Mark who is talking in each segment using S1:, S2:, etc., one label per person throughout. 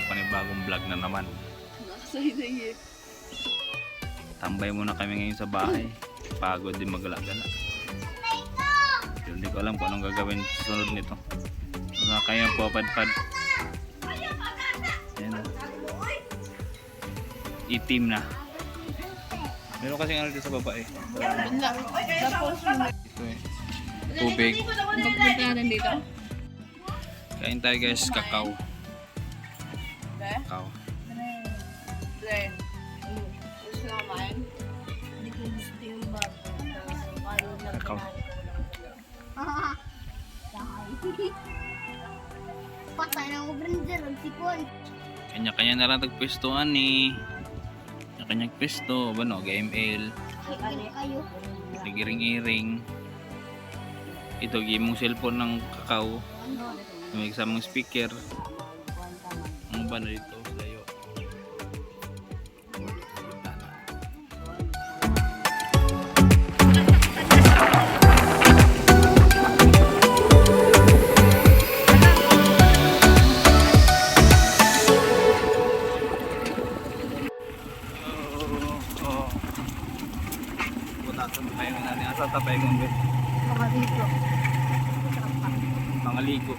S1: vlog na naman.
S2: Nakasay na eh.
S1: Tambay muna kami ngayon sa bahay. Pagod din maglagala. Hindi ko alam kung anong gagawin sa sunod nito. Mga kayo po padpad. Ayan na. Itim na. Meron kasi ano dito sa baba eh.
S2: Tapos,
S1: Ito eh. Tubig.
S2: magpuntahan dito.
S1: Kain tayo guys, kakao.
S2: Be?
S1: Kakao.
S2: Be. Gusto na kumain?
S3: Hindi ko gusto yung bago. Paano na
S1: Kakao.
S3: Patay na ako brander, ang sipon.
S1: Kanya-kanya na lang tagpwestuhan ni. Kanya-kanyang pwesto. Ano, GML.
S3: Ay, kayo.
S1: Nagiring-iring. Ito, gimong cellphone ng kakao. May kasamang speaker. Ang ba na dito? Layo. Butasan tayo na natin. Asa tapay kong bet?
S3: Mga dito.
S1: Pangaligo.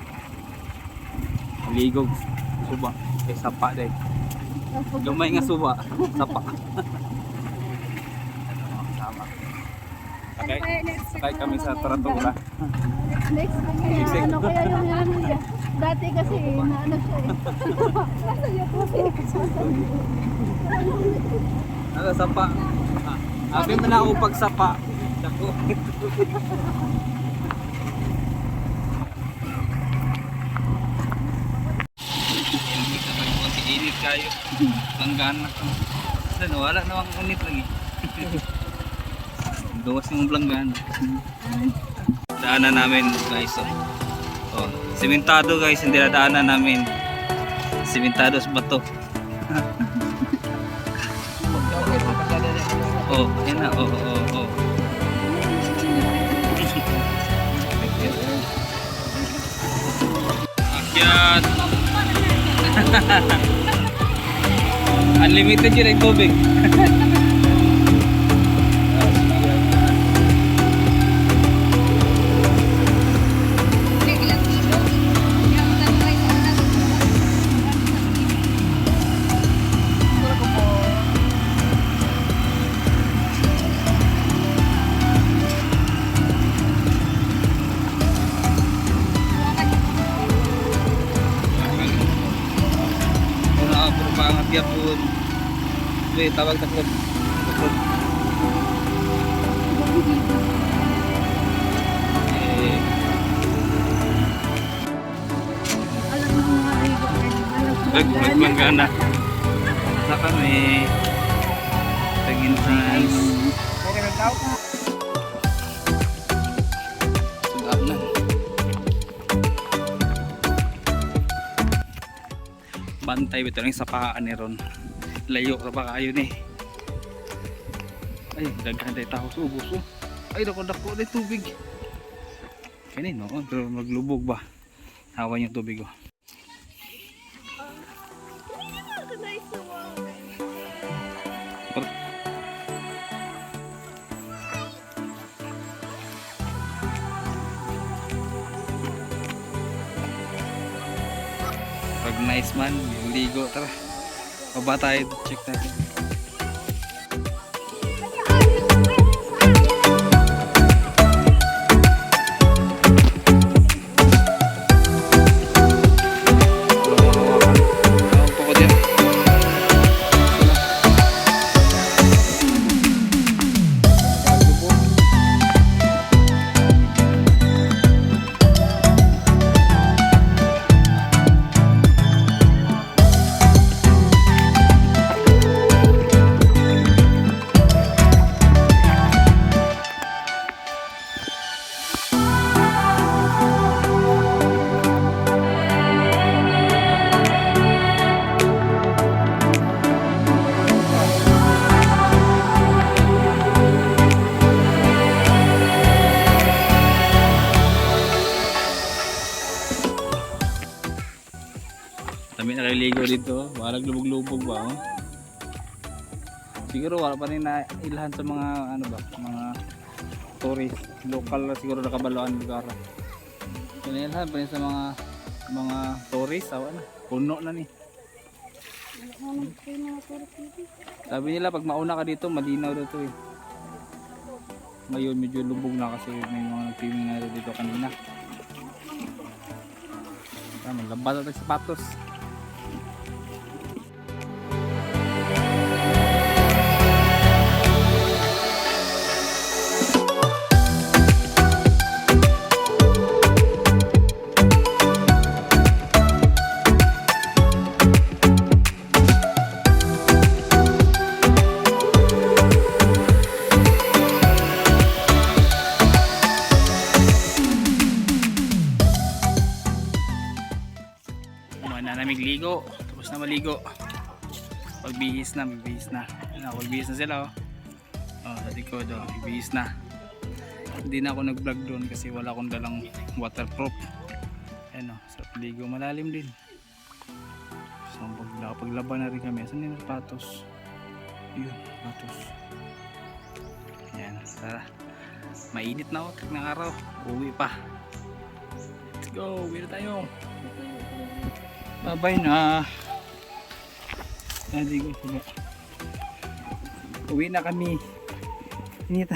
S1: Maligog. Suba. Eh, sapa day. Gamay nga suba. Sapa. Ano, Sama. Sakay, sakay kami sa Tarantura.
S3: Next na kaya, ano kaya yung ano niya? Dati kasi, naano siya eh. Nasa po
S1: Ano, sapa. Ah, Abi mo na ako pagsapa. Dako. Init na kayo, konti init kayo. Langgana. Ano, wala na ang unit lagi. Gawas yung langgana. Daanan namin guys. Oh. oh. Simentado guys, hindi na daanan namin. Simentado sa bato. Oh, yan na. Oh, oh, oh. Akyat. Unlimited yun ang tubig. akyat po. Wait, tawag. Eh,
S3: rigo. Alam mo
S1: Bag magmanggana. Sa kami. Tagin France. Sugap Bantay bito ng sapakaan ni Ron. Layo ra ba kayo ni? Ay, daghan tayo tao sa ubos oh. Ay, dako dako na tubig. Kani no, pero maglubog ba? Hawa yung tubig oh. Nice man, ligo tara. Baba tayo, check natin. Dito. Walang lubog-lubog ba, oh. Siguro wala pa rin na ilhan sa mga ano ba, mga tourist, local na siguro nakabaloan lugar. Pinilhan pa rin sa mga mga tourist, awa na. Puno na ni.
S3: Dito.
S1: Sabi nila pag mauna ka dito, malinaw daw to eh. Ngayon medyo lubog na kasi may mga nag-swimming na dito kanina. Tama, labas at sapatos. Mga nanamig ligo. Tapos na maligo. Pagbihis na, magbihis na. Ayun, pagbihis na sila oh. Oh, sa likod oh, magbihis na. Hindi na ako nag-vlog doon kasi wala akong dalang waterproof. Ayun oh, sa ligo malalim din. So pag nakapaglaban na rin kami. Saan yung patos? Yun, patos. Ayan, tara. Mainit na tig ng araw. Uwi pa. Let's go, uwi na tayo. Babay na. Hindi ko sila. Uwi na kami. Inita.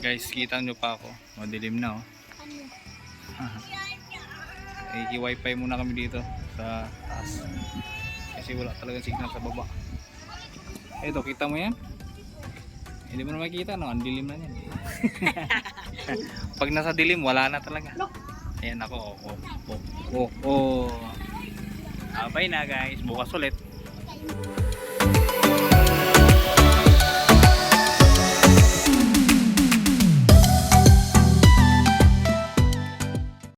S1: Guys, kita nyo pa ako. Madilim na oh. Ay, wifi muna kami dito sa taas. Kasi wala talaga signal sa baba. Eto, kita mo yan? Hindi mo na makikita, no? Ang dilim na yan. Pag nasa dilim, wala na talaga. Ayan ako, oh, oh, oh, oh, oh. Abay na guys, bukas ulit.